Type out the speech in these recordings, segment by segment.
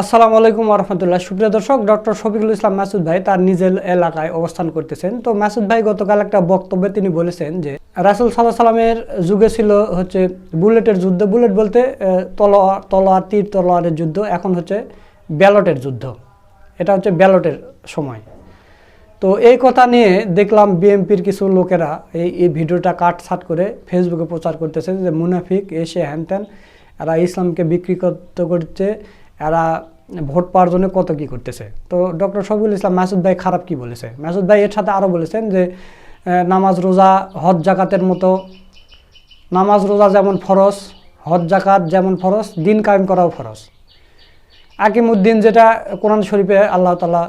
আসসালামু আলাইকুম রহমতুল্লাহ। সুপ্রিয় দর্শক, ডক্টর শফিকুল ইসলাম মাসুদ ভাই তার নিজের এলাকায় অবস্থান করতেছেন। তো মাসুদ ভাই, গতকাল একটা বক্তব্যে তিনি বলেছেন যে, রাসুল সাল্লাহ সাল্লামের যুগে ছিল হচ্ছে বুলেটের যুদ্ধ। বুলেট বলতে তলোয়ার তলোয়ার, তীর তলোয়ারের যুদ্ধ, এখন হচ্ছে ব্যালটের যুদ্ধ। এটা হচ্ছে ব্যালটের সময়। তো এই কথা নিয়ে দেখলাম বিএমপির কিছু লোকেরা এই এই ভিডিওটা কাট কাটছাট করে ফেসবুকে প্রচার করতেছে যে, মুনাফিক এসে হ্যান ত্যান, এরা ইসলামকে বিক্রি করতে করছে। এরা ভোট পাওয়ার জন্য কত কি করতেছে। তো ডক্টর শফিকুল ইসলাম মাসুদ ভাই খারাপ কি বলেছে? মাসুদ ভাই এর সাথে আরও বলেছেন যে নামাজ রোজা হজ জাকাতের মতো, নামাজ রোজা যেমন ফরজ, হজ জাকাত যেমন ফরজ, দিন কায়েম করাও ফরজ। আকিমুদ্দিন যেটা কোরআন শরীফে আল্লাহ তালা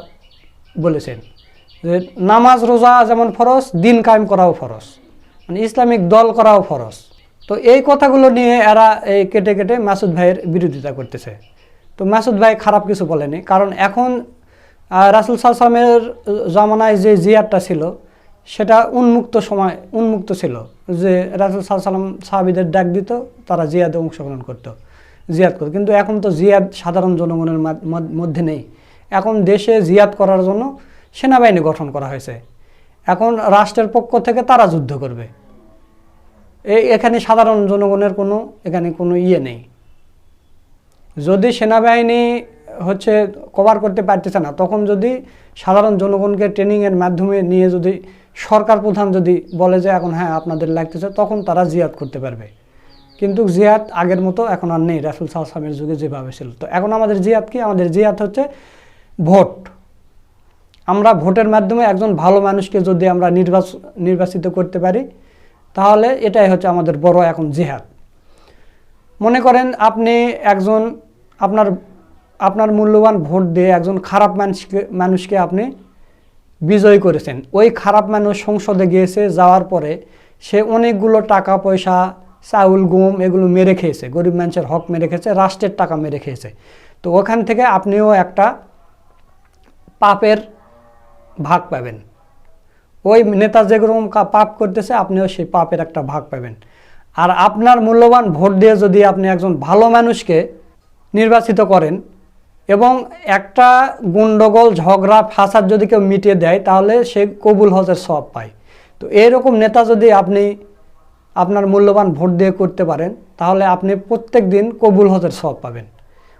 বলেছেন যে, নামাজ রোজা যেমন ফরজ, দিন কায়েম করাও ফরজ। মানে ইসলামিক দল করাও ফরজ। তো এই কথাগুলো নিয়ে এরা এই কেটে কেটে মাসুদ ভাইয়ের বিরোধিতা করতেছে। তো মাসুদ ভাই খারাপ কিছু বলেনি। কারণ এখন রাসুল সাল্লামের জামানায় যে জিয়ারটা ছিল, সেটা উন্মুক্ত সময়, উন্মুক্ত ছিল যে রাসুল সাল্লাম সাহাবিদের ডাক দিত, তারা জিয়াদে অংশগ্রহণ করতো, জিয়াদ করত। কিন্তু এখন তো জিয়াদ সাধারণ জনগণের মধ্যে নেই। এখন দেশে জিয়াদ করার জন্য সেনাবাহিনী গঠন করা হয়েছে। এখন রাষ্ট্রের পক্ষ থেকে তারা যুদ্ধ করবে। এখানে সাধারণ জনগণের কোনো, এখানে কোনো ইয়ে নেই। যদি সেনাবাহিনী হচ্ছে কভার করতে পারতেছে না, তখন যদি সাধারণ জনগণকে ট্রেনিংয়ের মাধ্যমে নিয়ে যদি সরকার প্রধান যদি বলে যে এখন হ্যাঁ আপনাদের লাগতেছে, তখন তারা জিয়াদ করতে পারবে। কিন্তু জিয়াদ আগের মতো এখন আর নেই, রাসুল সাল্লামের যুগে যেভাবে ছিল। তো এখন আমাদের জিয়াদ কি? আমাদের জিয়াদ হচ্ছে ভোট। আমরা ভোটের মাধ্যমে একজন ভালো মানুষকে যদি আমরা নির্বাচ, নির্বাচিত করতে পারি, তাহলে এটাই হচ্ছে আমাদের বড় এখন জিহাদ। মনে করেন আপনি একজন আপনার আপনার মূল্যবান ভোট দিয়ে একজন খারাপ মানুষকে মানুষকে আপনি বিজয় করেছেন। ওই খারাপ মানুষ সংসদে গিয়েছে, যাওয়ার পরে সে অনেকগুলো টাকা পয়সা, চাউল, গম এগুলো মেরে খেয়েছে। গরিব মানুষের হক মেরে খেয়েছে, রাষ্ট্রের টাকা মেরে খেয়েছে। তো ওখান থেকে আপনিও একটা পাপের ভাগ পাবেন। ওই নেতা যেরকম পাপ করতেছে, আপনিও সেই পাপের একটা ভাগ পাবেন। আর আপনার মূল্যবান ভোট দিয়ে যদি আপনি একজন ভালো মানুষকে নির্বাচিত করেন এবং একটা গুন্ডগোল, ঝগড়া, ফাসাদ যদি কেউ মিটিয়ে দেয়, তাহলে সে কবুল হজের সব পায়। তো এরকম নেতা যদি আপনি আপনার মূল্যবান ভোট দিয়ে করতে পারেন, তাহলে আপনি প্রত্যেক দিন কবুল হজের সব পাবেন।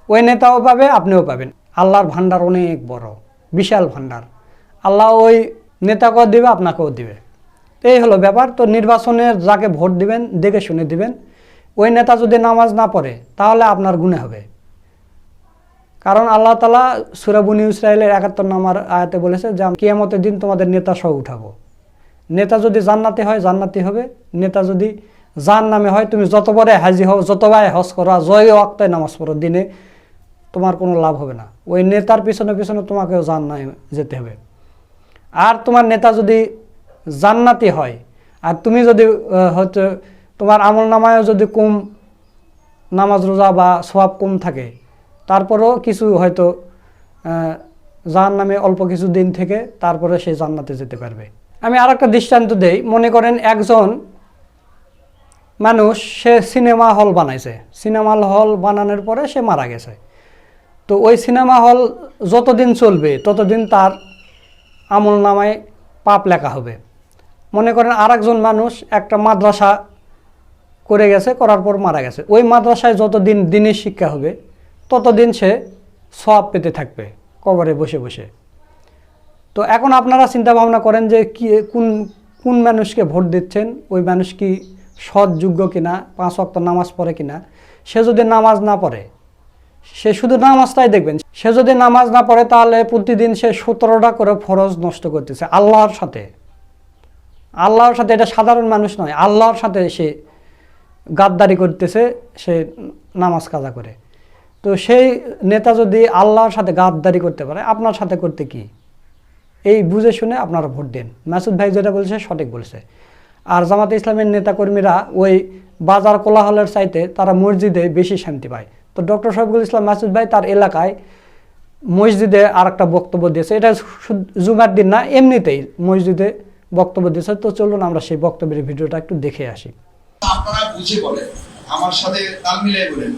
ওই নেতাও পাবে, আপনিও পাবেন। আল্লাহর ভান্ডার অনেক বড়, বিশাল ভান্ডার আল্লাহ ওই নেতাকেও দিবে, আপনাকেও দিবে। এই হলো ব্যাপার। তো নির্বাচনে যাকে ভোট দিবেন, দেখে শুনে দিবেন। ওই নেতা যদি নামাজ না পড়ে, তাহলে আপনার গুণে হবে। কারণ আল্লাহ তালা সুরাবুনি ইসরায়েলের একাত্তর নামার আয়াতে বলেছে যে কিয়ামতের দিন তোমাদের নেতা সহ উঠাবো। নেতা যদি জান্নাতি হয় জান্নাতি হবে। নেতা যদি জান নামে হয়, তুমি যতবারে হাজি হও যতবার হজ করো জয় অক্তায় নামাজ পড়ো, দিনে তোমার কোনো লাভ হবে না। ওই নেতার পিছনে পিছনে তোমাকেও জান নামে যেতে হবে। আর তোমার নেতা যদি জান্নাতি হয়। আর তুমি যদি হচ্ছে তোমার আমল নামায়ও যদি কম, নামাজ রোজা বা সোয়াব কম থাকে, তারপরেও কিছু হয়তো জাহান নামে অল্প কিছু দিন থেকে তারপরে সে জান্নাতে যেতে পারবে। আমি আর একটা দৃষ্টান্ত দেই, মনে করেন একজন মানুষ, সে সিনেমা হল বানাইছে। সিনেমা হল বানানোর পরে সে মারা গেছে। তো ওই সিনেমা হল যতদিন চলবে, ততদিন তার আমল নামায় পাপ লেখা হবে। মনে করেন আরেকজন মানুষ একটা মাদ্রাসা করে গেছে, করার পর মারা গেছে। ওই মাদ্রাসায় যতদিন দিনের শিক্ষা হবে, ততদিন সে সব পেতে থাকবে কবরে বসে বসে। তো এখন আপনারা চিন্তা ভাবনা করেন যে কি, কোন কোন মানুষকে ভোট দিচ্ছেন, ওই মানুষ কি সৎ, যোগ্য কিনা, পাঁচ ওয়াক্ত নামাজ পড়ে কিনা? সে যদি নামাজ না পড়ে, সে শুধু নামাজটাই দেখবেন। সে যদি নামাজ না পড়ে, তাহলে প্রতিদিন সে সতেরোটা করে ফরজ নষ্ট করতেছে আল্লাহর সাথে। আল্লাহর সাথে এটা সাধারণ মানুষ নয়, আল্লাহর সাথে সে গাদ্দারি করতেছে, সে নামাজ কাজা করে। তো সেই নেতা যদি আল্লাহর সাথে গাদ্দারি করতে পারে, আপনার সাথে করতে কি? এই বুঝে শুনে আপনারা ভোট দেন। মাসুদ ভাই যেটা বলছে, সঠিক বলছে। আর জামাতে ইসলামের নেতাকর্মীরা ওই বাজার কোলাহলের চাইতে তারা মসজিদে বেশি শান্তি পায়। তো ডক্টর শফিকুল ইসলাম মাসুদ ভাই তার এলাকায় মসজিদে আর একটা বক্তব্য দিয়েছে। এটা জুমার দিন না, এমনিতেই মসজিদে বক্তব্য দিয়েছে, তো চলুন আমরা সেই বক্তব্যের ভিডিওটা একটু দেখে আসি। আপনারা বুঝে বলেন, আমার সাথে তাল মিলাই বলেন।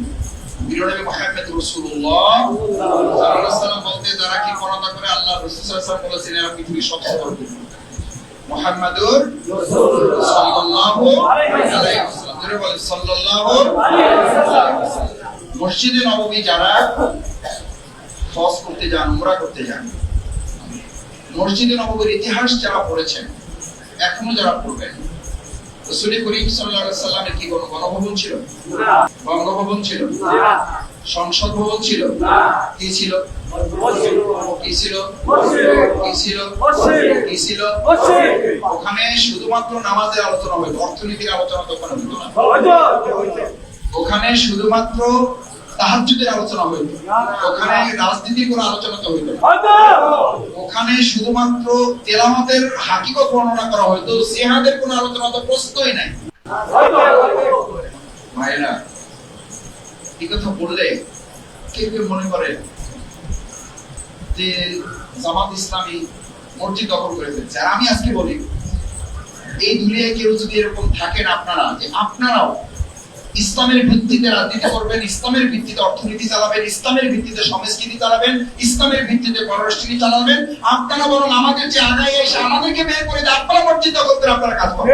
বলতে, যারা কি করে, আল্লাহ মসজিদে নববী যারা হজ করতে যান, উমরা করতে যান, মসজিদে নববীর ইতিহাস যারা পড়েছেন এখনও যারা পড়বেন রসুল করিম সাল্লামের কি কোনো গণভবন ছিল? বঙ্গভবন ছিল? সংসদ ভবন ছিল? কি ছিল? কি ছিল? কি ছিল? কি ছিল? ওখানে শুধুমাত্র নামাজের আলোচনা হইতো অর্থনীতির আলোচনা তো ওখানে হইতো না। ওখানে শুধুমাত্র তাহাজ্জুদের আলোচনা হইতো ওখানে রাজনীতির কোনো আলোচনা তো হইতো না। ওখানে শুধুমাত্র তেলামতের হাকিকত বর্ণনা করা হইতো সিহাদের কোনো আলোচনা তো প্রশ্নই নাই। ভাইরা এই কথা বললে কেউ কেউ মনে করে যে জামাত ইসলামী মসজিদ দখল করে ফেলছে আর আমি আজকে বলি এই দুনিয়ায় কেউ যদি এরকম থাকেন আপনারা যে আপনারাও ইসলামের ভিত্তিতে রাজনীতি করবেন, ইসলামের ভিত্তিতে অর্থনীতি চালাবেন, ইসলামের ভিত্তিতে সংস্কৃতি চালাবেন, ইসলামের ভিত্তিতে পররাষ্ট্রনীতি চালাবেন। আপনারা বরং আমাদের যে আগায় এসে আমাদেরকে বের করে দিয়ে আপনারা মসজিদ দখল করে আপনারা কাজ করেন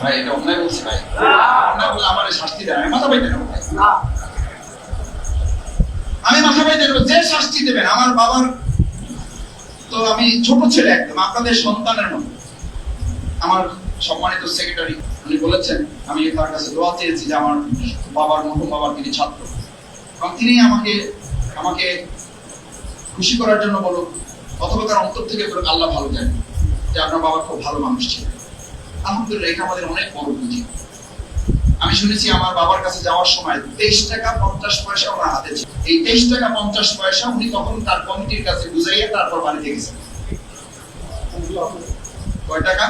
ভাই, এটা অন্যায় বলছি ভাই। অন্যায় বলে আমার শাস্তি দেয় আমি মাথা পাইতে আমি মাথা পাইতে নেব, যে শাস্তি দেবেন, আমার বাবার তো আমি ছোট ছেলে একদম, আপনাদের সন্তানের মতো। আমার সম্মানিত সেক্রেটারি উনি বলেছেন, আমি তার কাছে দোয়া চেয়েছি যে আমার বাবার মরহুম বাবার তিনি ছাত্র। এবং তিনি আমাকে আমাকে খুশি করার জন্য বলুক অথবা তার অন্তর থেকে বলুক আল্লাহ ভালো জানে যে আপনার বাবা খুব ভালো মানুষ ছিলেন। আলহামদুলিল্লাহ, এটা আমাদের অনেক বড় পুঁজি। আমি শুনেছি আমার বাবার কাছে যাওয়ার সময় তেইশ টাকা পঞ্চাশ পয়সা ওনার হাতে ছিল। এই তেইশ টাকা পঞ্চাশ পয়সা উনি তখন তার কমিটির কাছে বুঝাইয়া তারপর বাড়িতে গেছেন। কয় টাকা?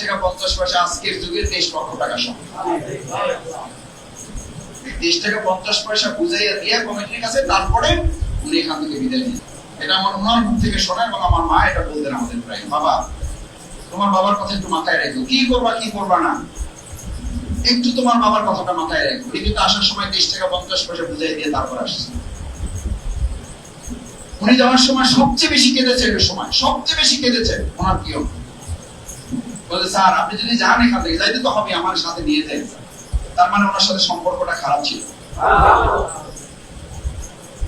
টাকা পঞ্চাশ পয়সা আজকের যুগে তেইশ লক্ষ টাকা তেইশ টাকা পঞ্চাশ পয়সা বুঝাইয়া দিয়া কমিটির কাছে তারপরে উনি এখান থেকে বিদায় নিলেন। এটা আমার ওনার মুখ থেকে শোনা এবং আমার মা এটা বলতেন আমাদের প্রায়। বাবা, তোমার বাবার কথা একটু মাথায় রেখো। কি করবা কি করবা না? একটু তোমার বাবার কথাটা মাথায় রেখো। উনি কিন্তু আসার সময় তেইশ টাকা পঞ্চাশ পয়সা বুঝাই দিয়ে তারপর আসছে। উনি যাওয়ার সময় সবচেয়ে বেশি কেঁদেছেন ওই সময়, সবচেয়ে বেশি কেঁদেছেন ওনার প্রিয় বলতে স্যার, আপনি যদি যান এখান থেকে, যাইতে তো হবে আমার সাথে নিয়ে যাই তার মানে ওনার সাথে সম্পর্কটা খারাপ ছিল।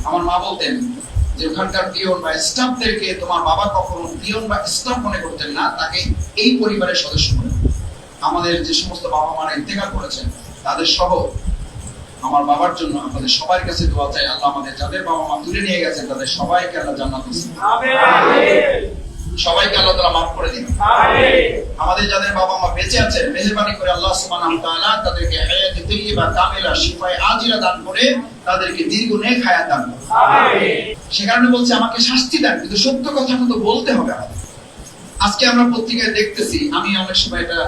আমার মা বলতেন যে, ওখানকার পিয়ন বা স্টাফদেরকে তোমার বাবা কখনো পিয়ন বা স্টাফ মনে করতেন না, তাকে এই পরিবারের সদস্য মনে আমাদের যে সমস্ত বাবা মারা ইন্তেকাল করেছেন, তাদের সহ আমার বাবার জন্য আমাদের সবার কাছে দোয়া চাই আল্লাহ আমাদের যাদের বাবা মা তুলে নিয়ে গেছেন তাদের সবাইকে আল্লাহ জান্নাত সবাইকে আল্লাহ তাআলা মাফ করে দিন আমাদের যাদের বাবা মা বেঁচে আছেন মেহেরবানি করে আল্লাহ সুবহানাহু ওয়া তাদেরকে হায়াতে তাইয়্যিবা, কামিলা, শিফায়ে আজিলা দান করে তাদেরকে দীর্ঘ নেক হায়াত দান। সে কারণে বলছে, আমাকে শাস্তি দেন, কিন্তু সত্য কথা তো বলতে হবে। আজকে আমরা পত্রিকায় দেখতেছি, আমি অনেক সময় এটা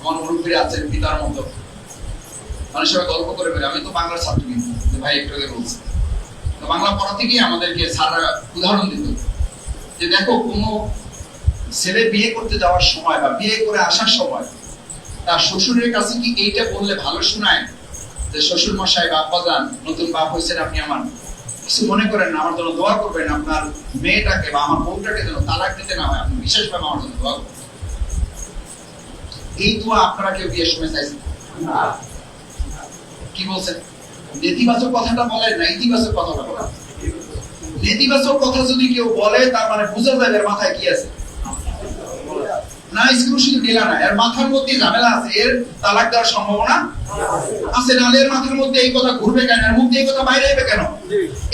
আমার আছেন, পিতার মতো গল্প করে বেরো আমি তো ছাত্র কিন্তু ভাই একটু আগে তো বাংলা পড়াতে গিয়ে আমাদেরকে উদাহরণ দিত। যে দেখো, কোনো ছেলে বিয়ে করতে যাওয়ার সময় বা বিয়ে করে আসার সময় তার শ্বশুরের কাছে কি এইটা বললে ভালো শোনায়? যে শ্বশুর মশাই বা আব্বাজান নতুন বাপ হয়েছেন আপনি আমার। কিছু মনে করেন আমার জন্য দোয়া করবেন, আপনার মেয়েটাকে বা আমার বউটাকে যেন তালাক দিতে না হয়, আপনি বিশেষভাবে আমার জন্য দোয়া করবেন। এই দোয়া আপনারা কেউ বিয়ের সময় চাইছেন? কি বলছেন? নেতিবাচক কথাটা বলেন না, ইতিবাচক কথাটা বলেন। নেতিবাচক কথা যদি কেউ বলে, তার মানে বুঝা যায় এর মাথায় কি আছে। না শুধু না। এর মাথার মধ্যে ঝামেলা আছে, এর তালাক দেওয়ার সম্ভাবনা আছে। এর মাথার মধ্যে এই কথা ঘুরবে কেন? এর মধ্যে এই কথা বাইরে যাবে কেন?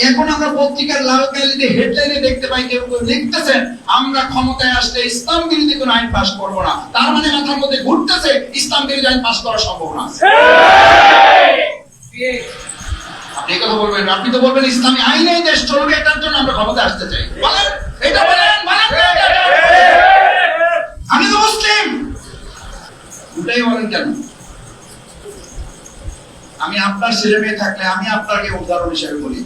এখন আমরা পত্রিকার লাল কালিতে হেডলাইনে দেখতে পাই, কেউ কেউ লিখতেছেন, আমরা ক্ষমতায় আসলে ইসলাম বিরোধী কোনো আইন পাশ করব না। তার মানে মাথার মধ্যে ঘুরতেছে ইসলাম বিরোধী আইন পাশ করার সম্ভাবনা আছে। আপনি কথা বলবেন, আপনি তো বলবেন ইসলামী দেশ চলবে, এটার জন্য আমরা ক্ষমতায় আসতে চাই। এটা বলেন আমি তো মুসলিম। উল্টাই বলেন কেন আমি আপনার ছেলে মেয়ে থাকলে আমি আপনাকে উদাহরণ হিসেবে বলি।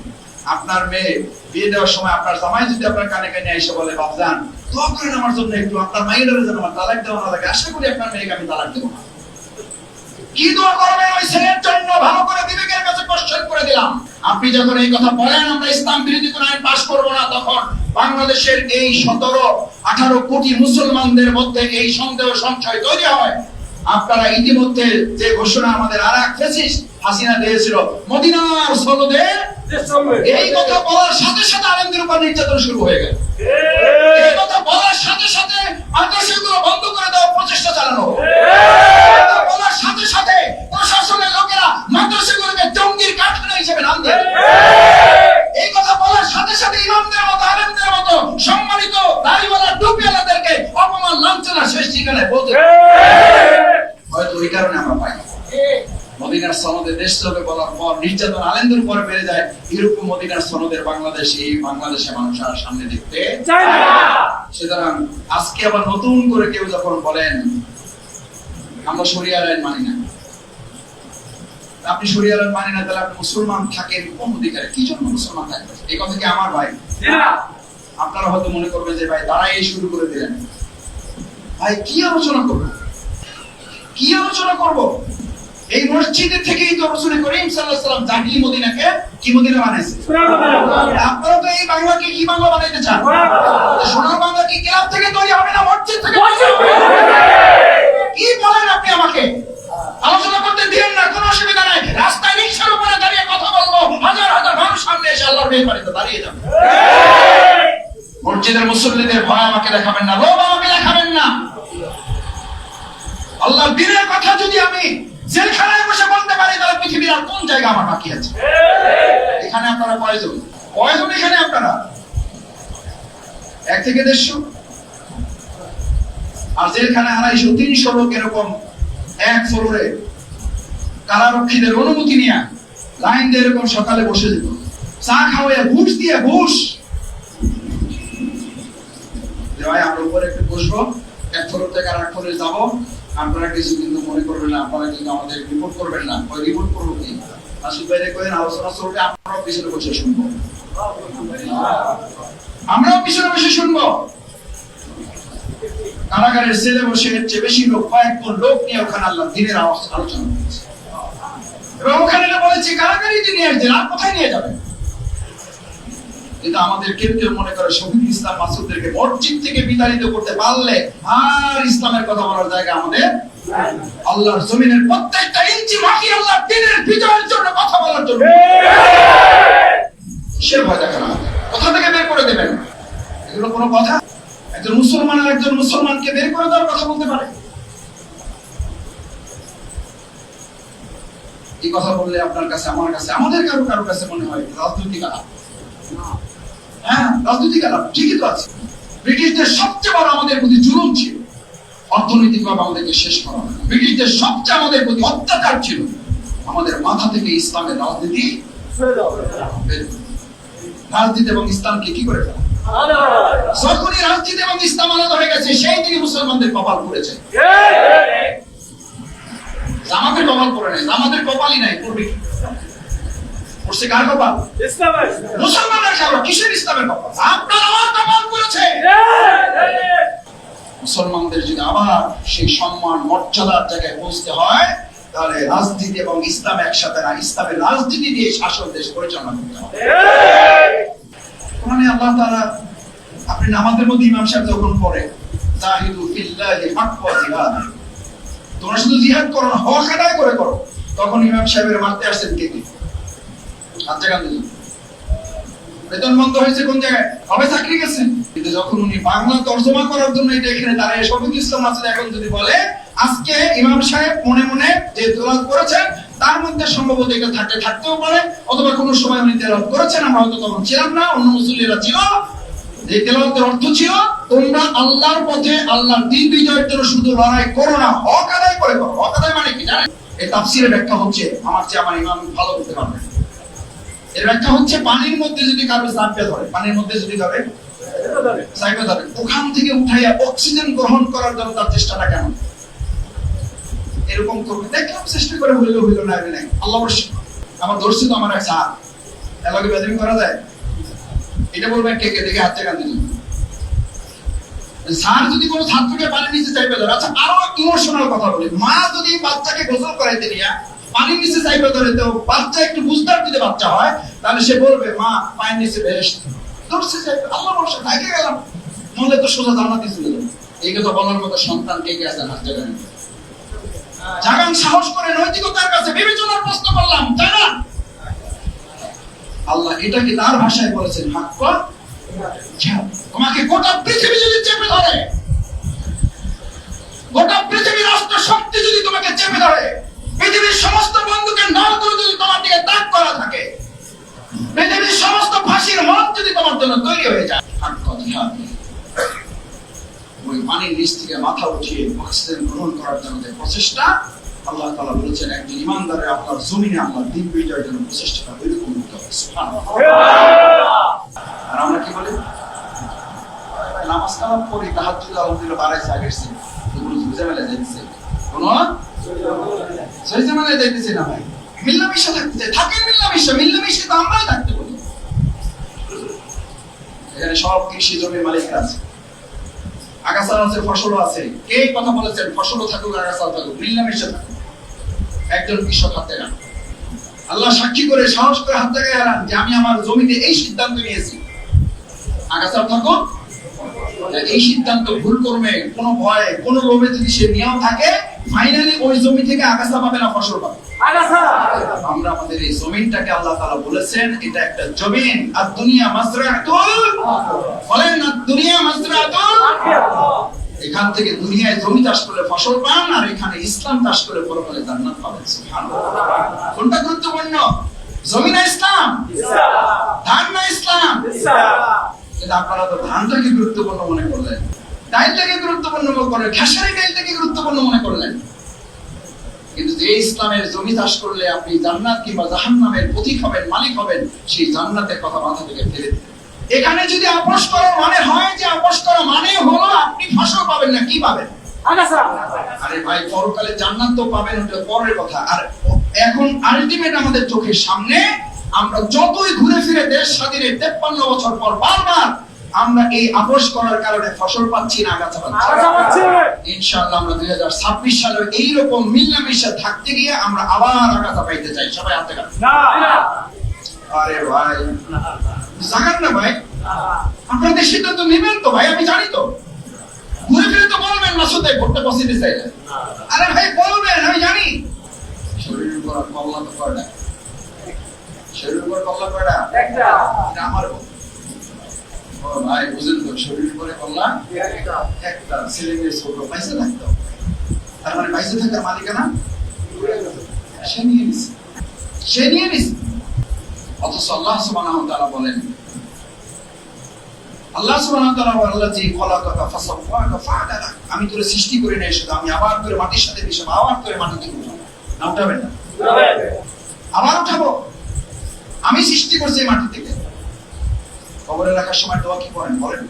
আপনার মেয়ে বিয়ে দেওয়ার সময় আপনার জামাই যদি আপনার কানে কানে এসে বলে বাবজান দোয়া করেন আমার জন্য একটু, আপনার মায়ের যেন আমার তালাক দেওয়া না লাগে, আশা করি আপনার মেয়েকে আমি তালাক দেবো না। কি দোয়া করবেন? ওই ছেলের জন্য ভালো করে বিবেকের কাছে কোশ্চেন করে দিলাম। আপনি যখন এই কথা বলেন, আমরা ইসলাম বিরোধী কোন আইন পাশ করব না তখন বাংলাদেশের এই সতেরো, আঠারো কোটি মুসলমানদের মধ্যে এই সন্দেহ সংশয় তৈরি হয়। আপনারা ইতিমধ্যে যে ঘোষণা আমাদের আর এক ফেসিস হাসিনা দিয়েছিল মদিনার সনদে এই কথা বলার সাথে সাথে আলেমদের উপর নির্যাতন শুরু হয়ে গেল। এই। কথা বলার সাথে সাথে মাদ্রাসাগুলো বন্ধ করে দেওয়ার প্রচেষ্টা চালানো। বলার সাথে সাথে প্রশাসনের লোকেরা মাদ্রাসাগুলোকে জঙ্গির কারখানা হিসেবে নাম দিয়ে। এই। কথা বলার সাথে সাথে ইমামদের মতো আলেমদের মতো সম্মানিত দাড়িওয়ালা টুপিওয়ালাদেরকে অপমান লাঞ্ছনা শেষ ঠিকানায় বলতে হয়তো ওই কারণে আমরা পাই মদিনার সনদে দেশ চলবে বলার পর নির্যাতন আলেমদের উপরে বেড়ে যায়। এরকম মদিনার সনদের বাংলাদেশ এই বাংলাদেশে মানুষ আর সামনে দেখতে সুতরাং আজকে আবার নতুন করে কেউ যখন বলেন আমরা শরিয়ার আইন মানি না। আপনি আইন মানি না তাহলে আপনি মুসলমান থাকেন কোন অধিকারে? কি জন্য মুসলমান থাকবেন এই কথা কি আমার ভাই? আপনারা হয়তো মনে করবেন যে ভাই তারাই এই শুরু করে দিলেন। ভাই কি আলোচনা করব? কি আলোচনা করব? এই মসজিদে থেকেই তো রসুল করিম সাল্লাল্লাহু মদিনাকে কি মদিনা বানাইছে? আপনারা তো এই বাংলাকে কি বাংলা বানাইতে চান? সোনার বাংলা কি ক্লাব থেকে তৈরি হবে না মসজিদ থেকে? কি বলেন আপনি আমাকে? আলোচনা করতে দিন না, কোনো অসুবিধা নাই। রাস্তায় রিক্সার উপরে দাঁড়িয়ে কথা বলব, হাজার হাজার মানুষ সামনে এসে আল্লাহর মেহরবানিতে দাঁড়িয়ে যাবে। মসজিদের মুসল্লিদের ভয় আমাকে দেখাবেন না, লোভ আমাকে দেখাবেন না। আল্লাহর দিনের কথা যদি আমি জেলখানায় বসে বলতে পারি, তাহলে পৃথিবীর আর কোন জায়গা আমার বাকি আছে? এখানে আপনারা কয়জন? কয়জন এখানে আপনারা? এক থেকে দেড়শো? আর জেলখানায় আড়াইশো, তিনশো লোক এরকম এক ফ্লোরে কারারক্ষীদের অনুমতি নিয়ে লাইন দিয়ে এরকম সকালে বসে যেত চা খাওয়াইয়া ঘুষ দিয়ে ঘুষ। ভাই, আমরা উপরে একটু বসবো। এক ফ্লোর থেকে আর এক ফ্লোরে যাব। আপনারা কিছু কিন্তু মনে করবেন না, আপনারা কিন্তু আমাদের রিপোর্ট করবেন না। ওই রিপোর্ট করব কি? ভাই করেন আলোচনা চলবে পিছনে বসে শুনব। আমরাও পিছনে বসে শুনব। কারাগারের ছেলে বসে এর চেয়ে বেশি লোক কয়েকজন লোক নিয়ে ওখানে আল্লাহ দিনের আলোচনা করেছে। এবং ওখানে বলেছে কারাগারই তিনি একদিন আর কোথায় নিয়ে যাবেন? কিন্তু আমাদের কেউ কেউ মনে করে শহীদ ইসলাম মাসুদদেরকে মসজিদ থেকে বিতাড়িত করতে পারলে আর ইসলামের কথা বলার জায়গা আমাদের আল্লাহর জমিনের প্রত্যেকটা ইঞ্চি দিনের বিজয়ের জন্য কথা বলার জন্য। সে ভয় থেকে বের করে দেবেন? এগুলো কোনো কথা? একজন মুসলমান আর একজন মুসলমানকে বের করে দেওয়ার কথা বলতে পারে। এই কথা বললে আপনার কাছে আমার কাছে আমাদের কারও কারও কাছে মনে হয় রাজনৈতিক আলাপ। হ্যাঁ রাজনৈতিক আলাপ ঠিকই তো আছে। ব্রিটিশদের সবচেয়ে বড় আমাদের প্রতি জুলুম ছিল। অর্থনৈতিকভাবে আমাদেরকে শেষ করা হয়। ব্রিটিশদের সবচেয়ে আমাদের প্রতি অত্যাচার ছিল। আমাদের মাথা থেকে ইসলামের রাজনীতি। রাজনীতি এবং ইসলামকে কি করে ফেলা রাজনীতি এবং ইসলাম আলাদা হয়ে গেছে সেই মুসলমানদের কপাল পড়েছে। জামাতের কপাল পড়ে নাই জামাতের কপালই নাই পড়বে কি? পড়ছে কার কপাল? মুসলমানের কপাল কিসের ইসলামের কপাল? আপনার আমার কপাল পড়েছে। মুসলমানদের যদি আবার সেই সম্মান মর্যাদার জায়গায় পৌঁছতে হয় তাহলে রাজনীতি এবং ইসলাম একসাথে না ইসলামের রাজনীতি দিয়ে শাসন দেশ পরিচালনা করতে হবে। কোরআনে আল্লাহ তাআলা আপনি নামাজের মধ্যে ইমাম সাহেব যখন পড়ে, জাহিদু ফিল্লাহি হাক্কা জিহাদ। তোমরা শুধু জিহাদ করো না, হক আদায় করে করো। তখন ইমাম সাহেবের মারতে আসছেন কে কে? আচ্ছা বেতন বন্ধ হয়েছে কোন জায়গায়? কবে চাকরি গেছেন? কিন্তু যখন উনি বাংলা তর্জমা করার জন্য এটা এখানে দাঁড়িয়ে ইসলাম আছে এখন যদি বলে, আজকে ইমাম সাহেব মনে মনে যে তেলাওয়াত করেছেন তার মধ্যে সম্ভবত এটা থাকতে থাকতেও পারে, অথবা কোনো সময় উনি তেলাওয়াত করেছেন, আমরা হয়তো তখন ছিলাম না, অন্য মুসল্লিরা ছিল। যে তেলাওয়াতের অর্থ ছিল, তোমরা আল্লাহর পথে আল্লাহর দিন বিজয়ের জন্য শুধু লড়াই করো না, হক আদায় করে করো হক আদায় মানে কি জানেন? এই ব্যাখ্যা হচ্ছে, আমার চেয়ে আমার ইমাম ভালো পারবে। এর ব্যাখ্যা হচ্ছে, পানির মধ্যে যদি কারও চাপে ধরে, পানির মধ্যে যদি ধরে ধরে, ওখান থেকে উঠাইয়া অক্সিজেন গ্রহণ করার জন্য তার চেষ্টাটা কেন এরকম করবে। দেখলাম চেষ্টা করে হইল হইল না, হইল আল্লাহ আমার ধরছি তো আমার এক চা এলাকে বেদমি করা যায়? এটা বলবেন কে কে দেখে হাতে কান স্যার যদি কোনো ছাত্রকে নিচে চাইবে, ধরে আচ্ছা আরও ইমোশনাল কথা বলি। মা যদি বাচ্চাকে গোসল করাইতে নিয়ে পানির নিচে চাইবে ধরে তো বাচ্চা একটু বুঝদার যদি বাচ্চা হয়, তাহলে সে বলবে, মা পায়ের নিচে বেরেস ধরছে চাইবে আল্লাহ বর্ষা তাকে গেলাম। নলে তো সোজা জানাতে ছিল এই কথা বলার মতো সন্তান কে কে আছে? হাত জাগান সাহস করে নৈতিকতার কাছে বিবেচনার প্রশ্ন করলাম জাগান আল্লাহ এটা কি তার ভাষায় বলেছেন, হাক্ক তোমাকে গোটা পৃথিবী যদি চেপে ধরে, গোটা পৃথিবীর রাষ্ট্র শক্তি যদি তোমাকে চেপে ধরে, পৃথিবীর সমস্ত বন্ধুকে নল করে যদি তোমার দিকে তাক করা থাকে, পৃথিবীর সমস্ত ফাঁসির মত যদি তোমার জন্য তৈরি হয়ে যায়, হাক্ক জিহাদ ওই পানির নিচ থেকে মাথা উঠিয়ে অক্সিজেন গ্রহণ করার জন্য যে প্রচেষ্টা, আল্লাহ তাআলা বলেছেন, একজন ইমানদারের আপনার জমিনে আল্লাহ দিন বিজয়ের জন্য প্রচেষ্টাটা ওইরকম হতে হবে আর আমরা কি বলি? নামাজ কালাম এগুলো বুঝে মেলে যাইতেছে। যাইতেছে না ভাই। মিল্লামিশা থাকতে চাই থাকেন মিল্লামিশা তো আমরাই থাকতে বলি এখানে সব কৃষি জমির মালিকরা আছে। আগাছা আছে ফসলও আছে। কে কথা বলেছেন? ফসলও থাকুক আগাছা থাকুক মিল্লামিশা থাকুক। একজন কৃষক হাতে না আল্লাহ সাক্ষী করে, সাহস করে হাত জায়গায় হারান যে আমি আমার জমিতে এই সিদ্ধান্ত নিয়েছি। আগাছাও থাকুক এই সিদ্ধান্ত ভুল করবে কোন ভয় কোন লোভে যদি সে নিয়ম থাকে ফাইনালি ওই জমি থেকে আগাছা পাবে না ফসল পাবে। আমরা আমাদের এই জমিনটাকে আল্লাহ তাআলা বলেছেন এটা একটা জমিন আর দুনিয়া বলেন না দুনিয়া এখান থেকে দুনিয়ায় জমি চাষ করলে ফসল পান আর এখানে ইসলাম চাষ করে পরকালে জান্নাত পাবেন সুবহানাল্লাহ। কোনটা গুরুত্বপূর্ণ? জমি না ইসলাম? ধান না ইসলাম। কিন্তু আপনারা তো ধানটাকে গুরুত্বপূর্ণ মনে করলেন। ডাইলটাকে গুরুত্বপূর্ণ মনে করলেন খেসারি ডাইলটাকে গুরুত্বপূর্ণ মনে করলেন। কিন্তু যে ইসলামের জমি চাষ করলে আপনি জান্নাত কিংবা জাহান্নামের পথিক হবেন মালিক হবেন সেই জান্নাতের কথা মাথা থেকে ফেলে এখানে যদি আপোষ করার মানে হয় যে আপোষ করা মানে হলো আপনি ফসল পাবেন না কি পাবেন? আরে ভাই পরকালে জান্নাত তো পাবেন ওটা পরের কথা। আর এখন আলটিমেট আমাদের চোখের সামনে আমরা যতই ঘুরে ফিরে দেশ স্বাধীনের তেপ্পান্ন বছর পর বারবার আমরা এই আপোষ করার কারণে ফসল পাচ্ছি না আগাছা পাচ্ছি না। ইনশাআল্লাহ আমরা দুই হাজার ছাব্বিশ সালে এইরকম মিল্লামিশা থাকতে গিয়ে আমরা আবার আগাছা পাইতে চাই। সবাই হাতে আরে ভাই। জাগান না ভাই। আপনাদের সিদ্ধান্ত নেবেন তো ভাই আমি জানি তো। ঘুরে ফিরে তো বলবেন মাসুদে ভোটটা পসিটিভ চাইলে। আরে ভাই বলবেন আমি জানি। শরীরের উপর কয়টা শরীরের উপর কল্লা কয়টা আমার ও ভাই বুঝেন তো শরীরের উপরে কল্লা একটা। ছেলেমেয়ের ছোট। পয়সা থাকতো তার মানে পয়সা থাকার মালিকানা? সে নিয়ে নিছে। সে নিয়ে নিছে। অথচ আল্লাহ সুবহানাহু ওয়া তাআলা বলেন আল্লাহ সুবহানাহু ওয়া তাআলা বলেন আল্লাযী খলাকাকা ফাসাওয়াকা ফাআদালা। আমি তোরে সৃষ্টি করে নাই শুধু আমি আবার করে মাটির সাথে মিশাবো আবার করে মাটিতে উঠাবো না উঠাবেন না আবার উঠাবো। আমি সৃষ্টি করছি মাটি থেকে। কবরে রাখার সময় দোয়া কি করেন বলেন?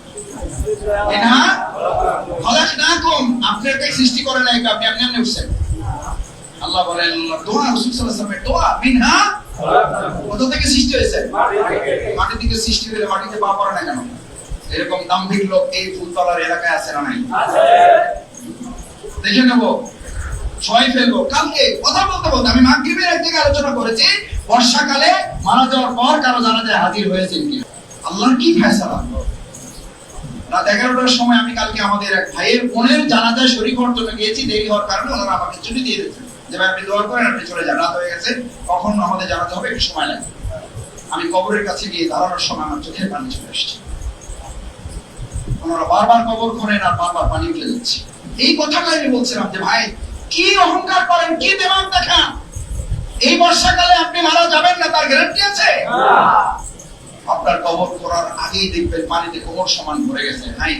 মাটিতে না কেন? এরকম দাম্ভিক লোক এই ফুলতলার এলাকায় আছে না নাই? দেখে নেব ছয় ফেলব। কালকে কথা বলতে বলতে আমি মাগরিবের এক থেকে আলোচনা করেছি বর্ষাকালে মারা যাওয়ার পর কারও জানা যায় হাজির হয়েছেন আল্লাহর কি ফেসলা? রাত এগারোটার সময় আমি কালকে আমাদের এক ভাইয়ের বোনের জানাজায় শরীর হওয়ার গিয়েছি। দেরি হওয়ার কারণে ওনারা আমাকে ছুটি দিয়ে দিয়েছেন। যে ভাই, আপনি করেন, আপনি চলে যান। রাত হয়ে গেছে। কখন আমাদের জানাতে হবে একটু সময় লাগবে। আমি কবরের কাছে গিয়ে দাঁড়ানোর সময় আমার চোখের পানি চলে আসছে। ওনারা বারবার কবর খোঁড়েন আর বারবার পানি উঠে যাচ্ছে। এই কথাটাই আমি বলছিলাম যে, ভাই, কি অহংকার করেন, কি দেমাগ দেখান? এই বর্ষাকালে আপনি মারা যাবেন না তার গ্যারান্টি আছে? আপনার কবর করার আগেই দেখবেন পানিতে কোমর সমান ভরে গেছে আমি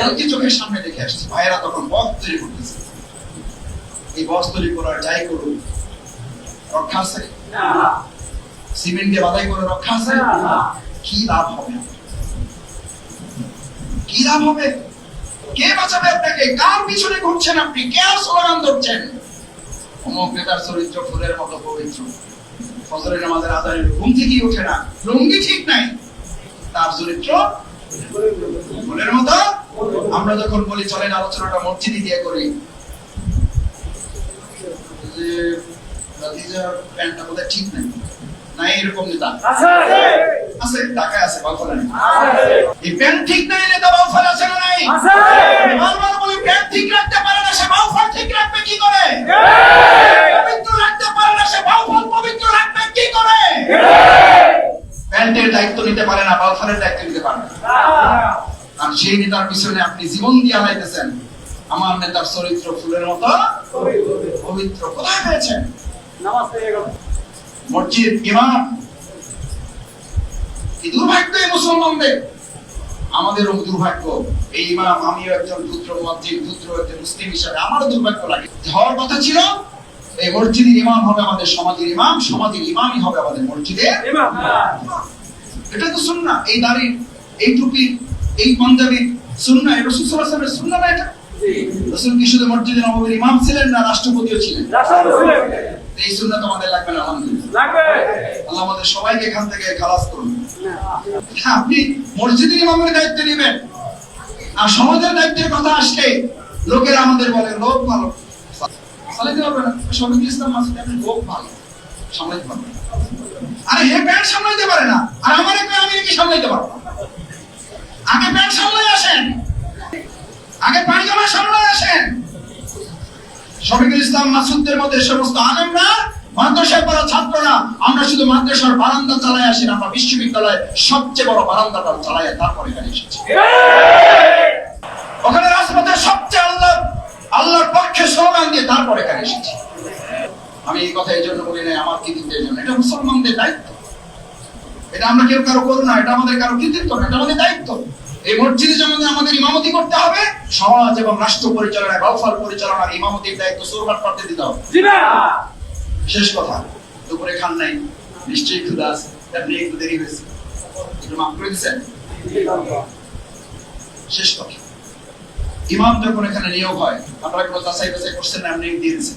কালকে চোখের সামনে দেখে আসছি ভাইয়েরা তখন বক্স তৈরি করতেছে। এই বক্স তৈরি করার যাই করুন রক্ষা আছে? সিমেন্ট দিয়ে বাধাই করে রক্ষা আছে? কি লাভ হবে? কি লাভ হবে? কে বাঁচাবে আপনাকে? কার পিছনে ঘুরছেন আপনি? কে আর স্লোগান ধরছেন অমুক নেতার চরিত্র ফুলের মতো পবিত্র। ফজরের নামাজের আজানের ঘুম থেকেই ওঠে না। লুঙ্গি ঠিক নাই। তার চরিত্র ফুলের মতো। আমরা যখন বলি চলেন আলোচনাটা মসজিদে দিয়ে করি। যে ভাতিজার প্যান্টটা বোধহয় ঠিক নেই। না এরকম নেতা। আছে। ঢাকায় আছে বাউফলে এই প্যান্ট ঠিক নাই নেতা বাউফল আছে না নাই? বারবার বলি প্যান্ট ঠিক রাখতে না দায়িত্ব নিতে আর সেই নেতার পিছনে আপনি জীবন দিয়ে হারাইতেছেন আমার নেতার চরিত্র ফুলের মতো পবিত্র কোথায় পেয়েছেন মসজিদ ইমাম। কি দুর্ভাগ্য এই মুসলমানদের। আমাদেরও দুর্ভাগ্য। এই ইমাম আমিও একজন পুত্র মসজিদ পুত্র একজন মুসলিম হিসাবে আমারও দুর্ভাগ্য লাগে। হওয়ার কথা ছিল এই মসজিদের ইমাম হবে আমাদের সমাজের ইমাম সমাজের ইমামই হবে আমাদের মসজিদের এটা তো সুন্নাহ। এই দাড়ির এই টুপির এই পাঞ্জাবির সুন্নাহ এটা রাসূল সাল্লাল্লাহু আলাইহি ওয়াসাল্লামের সুন্নাহ না এটা? রাসূল কি শুধু মসজিদে নববীর ইমাম ছিলেন না রাষ্ট্রপতিও ছিলেন? এই সুন্নাহ তো আমাদের লাগবে না আলহামদুলিল্লাহ। আল্লাহ আমাদের সবাইকে এখান থেকে খালাস করুন। আপনি মসজিদের ইমামের দায়িত্ব নেবেন। আর সমাজের দায়িত্বের কথা আসলে লোকেরা আমাদের বলে লোক ভালো। সালাইতে পারবে না। শফিকুল ইসলাম আপনি লোক ভালো। পারবে না। আরে হে প্যান্ট সামলাইতে পারে না। আর আমার আমি কি সামলাইতে পারব আগে প্যান্ট সামলাই আসেন। আগে পায়জামা সামলাই আসেন। শফিকুল ইসলাম মাসুদদের মধ্যে সমস্ত আলেমরা মাদ্রাসায় পড়া ছাত্ররা, আমরা শুধু মাদ্রাসার বারান্দা চালাই আসি না, আমরা বিশ্ববিদ্যালয়ে সবচেয়ে বড় বারান্দাটা চালাই তারপরে এখানে এসেছি। ওখানে রাজপথে সবচেয়ে আল্লাহ, আল্লাহর পক্ষে স্লোগান দিয়ে তারপরে এখানে এসেছি। আমি এই কথা এই জন্য বলি নাই আমার কৃতিত্বের জন্য। এটা মুসলমানদের দায়িত্ব। এটা আমরা কেউ কারও করো না এটা আমাদের কারও কৃতিত্ব না এটা আমাদের দায়িত্ব। এই মসজিদে যেমন আমাদের ইমামতি করতে হবে সমাজ এবং রাষ্ট্র পরিচালনা গফার পরিচালনার ইমামতির দায়িত্ব সুরহাট করতে দিতে হবে। শেষ কথা দুপুরে খান নাই। নিশ্চয়ই ক্ষুদা আছে আপনি একটু দেরি হয়েছে। একটু মাফ করে দিচ্ছেন শেষ কথা। ইমাম যখন এখানে নিয়োগ হয় আপনারা কোনো যাচাই বাছাই করছেন না? আপনি দিয়ে দিচ্ছেন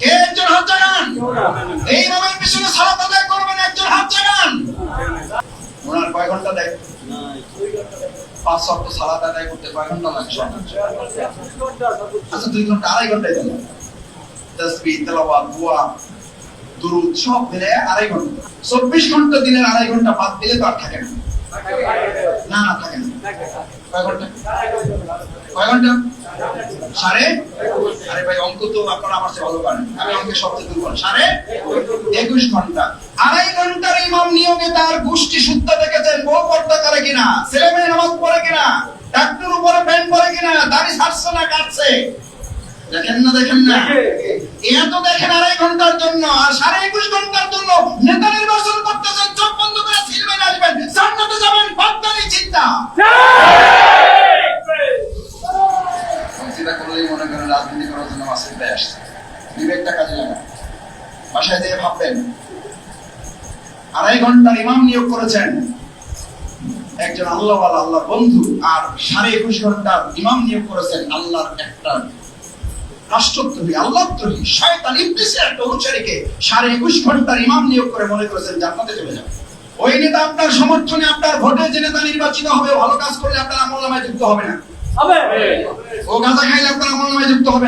কে একজন এই পিছনে করবেন, একজন ওনার কয় ঘণ্টা দেয়? আচ্ছা মিলে আড়াই ঘণ্টা। চব্বিশ ঘণ্টা দিনের আড়াই ঘণ্টা বাদ দিলে তো আর থাকে না। না না, থাকে না। কয় ঘণ্টা? কয় আমি সাড়ে? একুশ ঘণ্টা। আড়াই ঘণ্টার ইমাম নিয়োগে তার গোষ্ঠী শুদ্ধ দেখেছেন, বউ পর্দা করে কিনা, ছেলে মেয়ে নামাজ পড়ে কিনা, ডাক্তার উপরে প্যান্ট পরে কিনা, দাড়ি ছাড়ছে না, কাটছে। দেখেন না দেখেন না। এত দেখেন আড়াই ঘণ্টার জন্য, আর সাড়ে একুশ ঘণ্টার জন্য নেতা নির্বাচন করতেছেন, চোখ বন্ধ করে ফিল্মে আসবেন, জান্নাতে যাবেন বাগদানি চিন্তা। চিন্তা করলেই মনে করেন রাজনীতি করার জন্য মাসিকটাই আসছে। বিবেকটা কাজে লাগান বাসায় যেয়ে ভাববেন, আড়াই ঘণ্টার ইমাম নিয়োগ করেছেন। একজন আল্লাহ আল্লাহ বন্ধু, আর সাড়ে একুশ ঘণ্টার ইমাম নিয়োগ করেছেন আল্লাহর একটা ইবলিসের একটা অনুসারীকে সাড়ে একুশ ঘণ্টার ইমাম নিয়োগ করে মনে করেছেন জান্নাতে চলে যাবে। ওই নেতা আপনার সমর্থনে, আপনার ভোটে যে নেতা নির্বাচিত হবে, ভালো কাজ করলে আপনার আমল নামায় যুক্ত হবে না। ও গাঁজা খাইলে আপনার আমল যুক্ত হবে।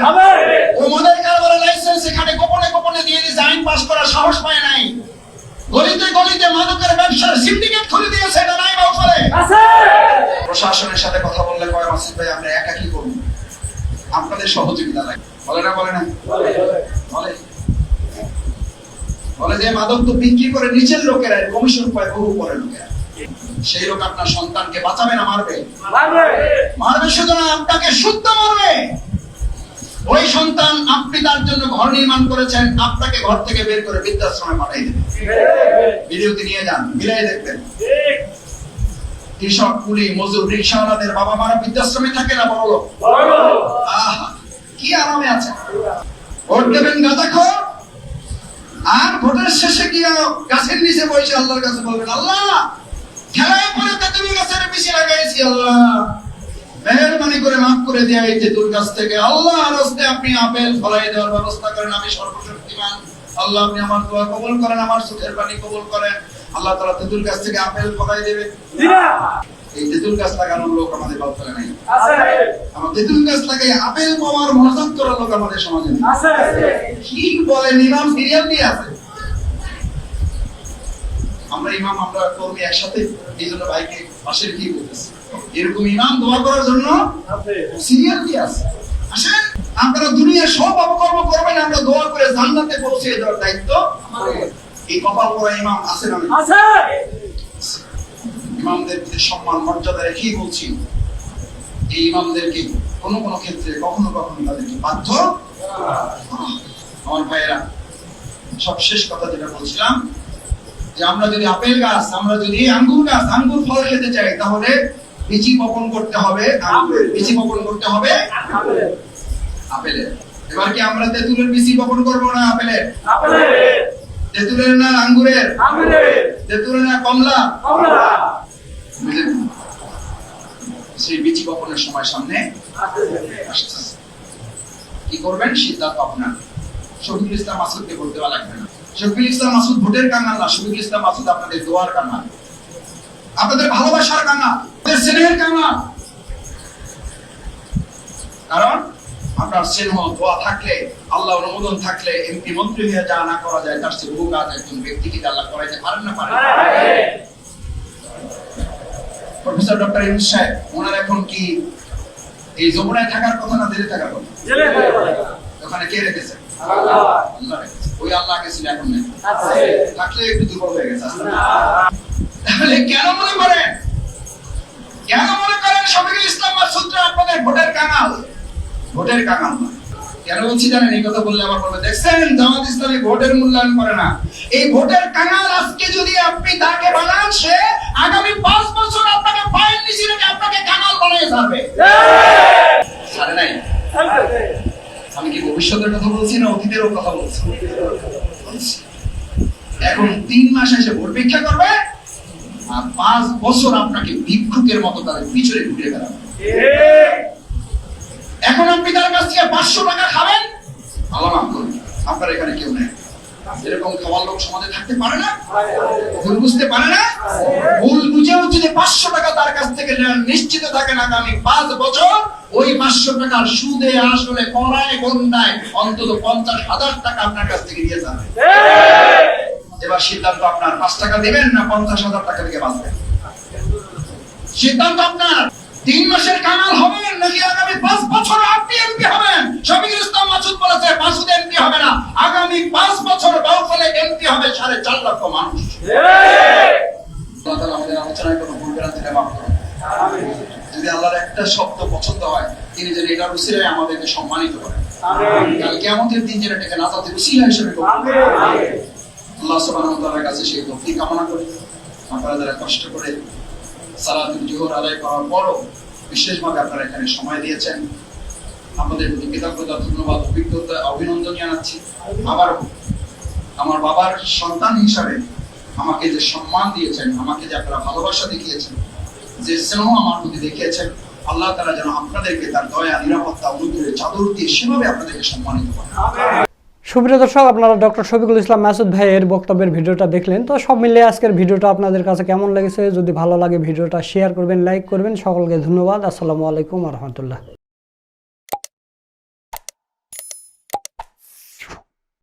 ও মদের কারবারের লাইসেন্স এখানে গোপনে গোপনে দিয়ে দিয়েছে আইন পাস করার সাহস পায় নাই। গলিতে গলিতে মাদকের ব্যবসার সিন্ডিকেট খুলে দিয়েছে এটা নাই বা উপরে। প্রশাসনের সাথে কথা বললে কয় মাসিদ ভাই আমরা একা কি করব? আপনাদের সহযোগিতা লাগে। বলে না বলে না? বলে। বলে। যে মাদক তো বিক্রি করে নিচের লোকেরা কমিশন পায় বহু পরে লোকেরা। সেই লোক আপনার সন্তানকে বাঁচাবে না মারবে? মারবে। শুধু না আপনাকে শুদ্ধ মারবে। ওই সন্তান আপনি তার জন্য ঘর নির্মাণ করেছেন আপনাকে ঘর থেকে বের করে বৃদ্ধাশ্রমে পাঠাই দেবে। ভিডিওতে নিয়ে যান মিলাই দেখবেন। কৃষক কুলি মজুর রিক্সাওয়ালাদের বাবা মারা বৃদ্ধাশ্রমে থাকে না বড় লোক? আহা, কি আরামে আছে। ভোট দেবেন গাঁজাখোর আর ভোটের শেষে গিয়ে গাছের নিচে বসে আল্লাহর কাছে বলবেন আল্লাহ খেলায় পরে তেতুল গাছের বেশি লাগাইছি আল্লাহ। মেহরবানি করে মাফ করে দেয়া এই তেতুল গাছ থেকে। আল্লাহ রাস্তে আপনি আপেল ফলাই দেওয়ার ব্যবস্থা করেন আমি সর্বশক্তিমান। আল্লাহ আপনি আমার দোয়া কবুল করেন আমার সুখের পানি কবুল করেন। আল্লাহ তাআলা তেতুল গাছ থেকে আপেল ফলাই দেবে। এই তেতুল গাছ লাগানোর লোক আমাদের বাউতলে নাই। আমার তেতুল গাছ লাগাই আপেল পাওয়ার মনোযোগ করার লোক আমাদের সমাজে কি বলে সিরিয়াল দিয়ে আছে। আমরা ইমাম আমরা কর্মী একসাথে এই জন্য ভাইকে পাশে রেখে বলতেছি? এরকম ইমাম দোয়া করার জন্য সিরিয়াল দিয়ে আছে? আসেন আপনারা দুনিয়ার সব অপকর্ম করবেন আমরা দোয়া করে জান্নাতে পৌঁছে দেওয়ার দায়িত্ব এই কপাল পরা ইমাম আছেন আমি ইমামদের সম্মান মর্যাদা রেখেই বলছি। এই ইমামদেরকে কোনো কোনো ক্ষেত্রে কখনো কখনো তাদেরকে বাধ্য আমার ভাইয়েরা সব শেষ কথা যেটা বলছিলাম যে আমরা যদি আপেল গাছ আমরা যদি আঙ্গুর গাছ আঙ্গুর ফল খেতে চাই তাহলে বিচি বপন করতে হবে বিচি বপন করতে হবে আপেলের এবার কি আমরা তেঁতুলের বিচি বপন করব না আপেলের? তেঁতুলের না আঙ্গুরের? তেঁতুলের না কমলা? সেই বিচি বপনের সময় সামনে কি করবেন? সিদ্ধান্ত আপনার। শফিকুল ইসলাম মাসুদকে বলতে লাগবে না। শফিকুল ইসলাম মাসুদ ভোটের কাঙ্গাল না শফিকুল ইসলাম মাসুদ আপনাদের দোয়ার কাঙ্গাল আপনাদের ভালোবাসার কাঙ্গাল আপনাদের স্নেহের কাঙ্গাল কারণ আপনার স্নেহ দোয়া থাকলে আল্লাহ অনুমোদন থাকলে এমপি মন্ত্রী হয়ে যা না করা যায় তার চেয়ে বহু কাজ একজন ব্যক্তিকে আল্লাহ করাইতে পারেন না পারেন? প্রফেসর ডক্টর ইউনুস সাহেব ওনার এখন কি এই যমুনায় থাকার কথা না দিল্লি থাকার কথা? ওখানে কে রেখেছে? আল্লাহ রেখেছে। ওই আল্লাহ গেছিল এখন নেই থাকলে একটু দুর্বল হয়ে গেছে। তাহলে কেন মনে করেন? কেন মনে করেন শফিকুল ইসলাম মাসুদরা আপনাদের ভোটের কাঙাল? ভোটের কাঙাল না। কেন বলছি জানেন এই কথা বললে আবার বলবে দেখছেন জামাত ইসলামী ভোটের মূল্যায়ন করে না। এই ভোটের কাঙাল আজকে যদি আপনি তাকে বানান সে আগামী পাঁচ বছর আপনাকে পায়ের নিচে রেখে আপনাকে কাঙাল বানিয়ে ছাড়বে। ছাড়ে নাই? আমি কি ভবিষ্যতের কথা বলছি না অতীতেরও কথা বলছি? বলছি। এখন তিন মাস এসে অপেক্ষা করবে আর পাঁচ বছর আপনাকে ভিক্ষুকের মতো তাদের পিছনে ঘুরে বেড়াবে এখন আপনি তার কাছ থেকে পাঁচশো টাকা খাবেন? আল্লাহ আপনার এখানে কেউ নেই। এরকম খাওয়ার লোক সমাজে থাকতে পারে না? ভুল বুঝতে পারে না? ভুল বুঝেও যদি পাঁচশো টাকা তার কাছ থেকে নেন নিশ্চিত থাকেন আগামী পাঁচ বছর ওই পাঁচশো টাকার সুদে আসলে করায় গন্ডায় অন্তত পঞ্চাশ হাজার টাকা আপনার কাছ থেকে নিয়ে যাবে। এবার সিদ্ধান্ত আপনার পাঁচ টাকা দেবেন না পঞ্চাশ হাজার টাকা থেকে বাঁচবেন? সিদ্ধান্ত আপনার। তিন মাসের কামাল হবেন নাকি আগামী পাঁচ বছর আপনি এমপি হবেন শফিকুল ইসলাম মাসুদ বলেছে মাসুদ এমপি হবে না। আগামী পাঁচ বছর বাউফলে এমপি হবে সাড়ে চার লক্ষ মানুষ। আমাদের আলোচনায় কোনো ভুল মাফ যদি আল্লাহর একটা শব্দ পছন্দ হয় তিনি যেন এটার উসিলায় আমাদেরকে সম্মানিত করেন। কালকে আমাদের দিন যেন এটাকে নাজাতের উসিলা হিসেবে আল্লাহ সুবহানাহু ওয়া তাআলার কাছে সেই তৌফিক কামনা করি। আপনারা যারা কষ্ট করে সালাতুল জোহর আদায় করার পরও বিশেষভাবে আপনারা এখানে সময় দিয়েছেন। আপনাদের প্রতি কৃতজ্ঞতা, ধন্যবাদ, অভিজ্ঞতা, অভিনন্দন জানাচ্ছি। আবার আমার বাবার সন্তান হিসাবে আমাকে যে সম্মান দিয়েছেন, আমাকে যে আপনারা ভালোবাসা দেখিয়েছেন, যে স্নেহ আমার প্রতি দেখিয়েছেন, আল্লাহ তারা যেন আপনাদেরকে তার দয়া, নিরাপত্তা, অনুগ্রহের চাদর দিয়ে সেভাবে আপনাদেরকে সম্মানিত করেন। সুপ্রিয় দর্শক, আপনারা ডক্টর শফিকুল ইসলাম মাসুদ ভাইয়ের বক্তব্যের ভিডিওটা দেখলেন। তো সব মিলিয়ে আজকের ভিডিওটা আপনাদের কাছে কেমন লেগেছে? যদি ভালো লাগে ভিডিওটা শেয়ার করবেন লাইক করবেন। সকলকে ধন্যবাদ। আসসালামু আলাইকুম রহমতুল্লাহ।